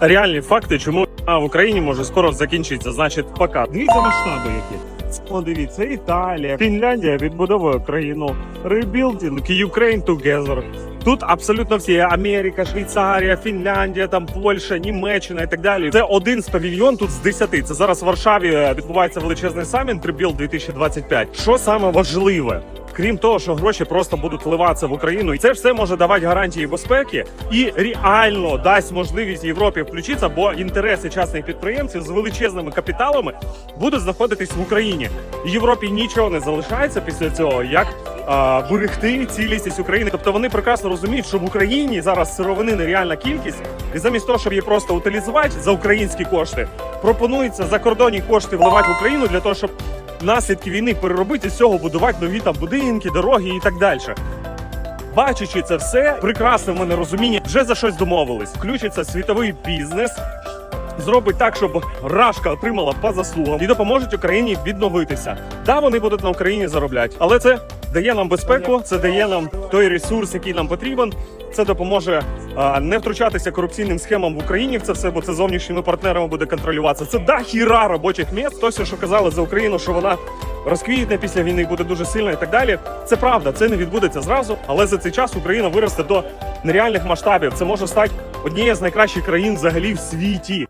реальні факти, чому в Україні може скоро закінчитися. Значить, пока. Дивіться масштаби які. О, Італія, Фінляндія відбудовує країну, ребілдинг, Ukraine together. Тут абсолютно всі Америка, Швейцарія, Фінляндія, там Польща, Німеччина і так далі. Це один з павільйон тут з 10. Це зараз в Варшаві відбувається величезний саміт Rebuild 2025. Що саме важливе? Крім того, що гроші просто будуть вливатися в Україну, і це все може давати гарантії безпеки і реально дасть можливість Європі включитися, бо інтереси частних підприємців з величезними капіталами будуть знаходитись в Україні. Європі нічого не залишається після цього, як а, берегти цілісність України. Тобто вони прекрасно розуміють, що в Україні зараз сировини нереальна кількість, і замість того, щоб її просто утилізувати за українські кошти, пропонується закордонні кошти вливати в Україну для того, щоб наслідки війни переробити з цього будувати нові там будинки, дороги і так далі. Бачачи це все, прекрасне в мене розуміння, вже за щось домовились. Включиться світовий бізнес, зробить так, щоб Рашка отримала по заслугам і допоможуть Україні відновитися. Да, вони будуть на Україні заробляти, але це дає нам безпеку, це дає нам той ресурс, який нам потрібен. Це допоможе а, не втручатися корупційним схемам в Україні. В це все, бо це зовнішніми партнерами буде контролюватися. Це да хіра робочих місць. Хтось, що казали за Україну, що вона розквітне після війни, буде дуже сильна і так далі. Це правда, це не відбудеться зразу, але за цей час Україна виросте до нереальних масштабів. Це може стати однією з найкращих країн взагалі в світі.